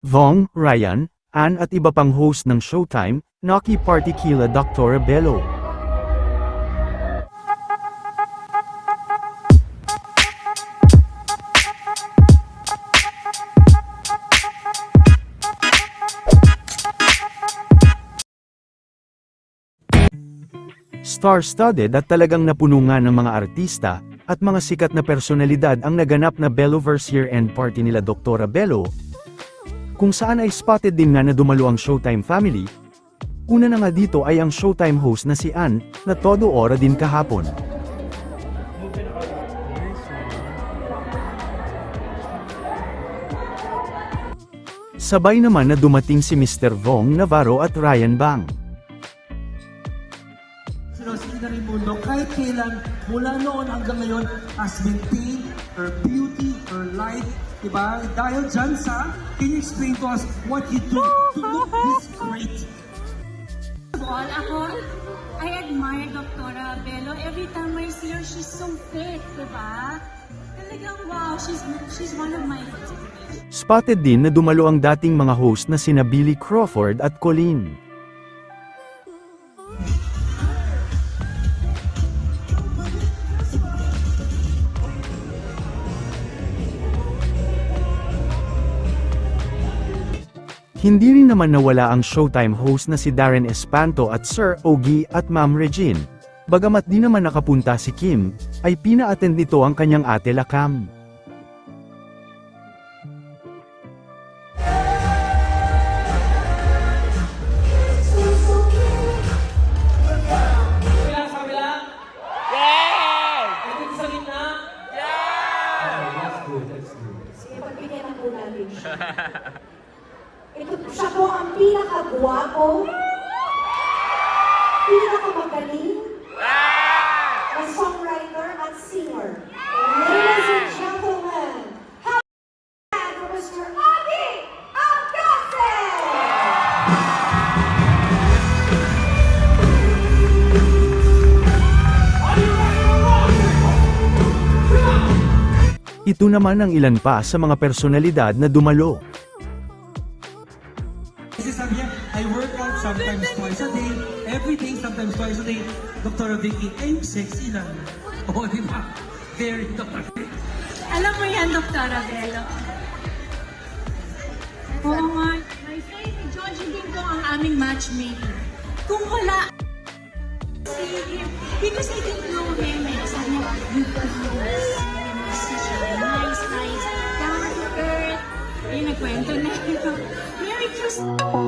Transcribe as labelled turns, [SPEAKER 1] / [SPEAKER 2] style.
[SPEAKER 1] Vong, Ryan, Ann at iba pang host ng Showtime, Naki Party kila Dr. Bello. Star-studded at talagang napuno nga ng mga artista, at mga sikat na personalidad ang naganap na Belloverse year-end party nila Dr. Bello, kung saan ay spotted din nga na dumalo ang Showtime family. Una na nga dito ay ang Showtime host na si Ann, na todo ora din kahapon. Sabay naman na dumating si Mr. Vong Navarro at Ryan Bang.
[SPEAKER 2] Mundo kahit kailan mula noon hanggang ngayon has maintained her beauty, her life, diba? Dahil dyan sa, can you explain to us what you do to look this great?
[SPEAKER 3] of all, ako, I admire Dr. Bello. Every time I see her, she's so fit, di ba? Talagang wow, she's, she's one of my inspirations.
[SPEAKER 1] Spotted din na dumalo ang dating mga host na sina Billy Crawford at Colleen. Hindi rin naman nawala ang Showtime host na si Darren Espanto at Sir Ogie at Ma'am Regine. Bagamat di naman nakapunta si Kim, ay pina-attend nito ang kanyang ate Lakam.
[SPEAKER 2] Good.
[SPEAKER 4] Sige, pagbigyan na po natin. Ito, siya po ang pinakagwapo, pinakamagaling, na songwriter at singer. Ladies and gentlemen, have for Mr. Adi Alcacel!
[SPEAKER 1] Ito naman ang ilan pa sa mga personalidad na dumalo.
[SPEAKER 2] Sometimes twice a day, every day, sometimes twice a day. Dr. Vicky, ay, sexy lang. Oo, di ba? Very Dr. Vicky.
[SPEAKER 3] Alam mo yan, Dr. Bello. Oo nga, my friend, Georgie din ko ang aming matchmaker. Kung wala, see him, because I didn't know him, eh. Sabi niya, you guys, nice, nice, down to earth. Ayun, nagkwento na ito. Merry Christmas!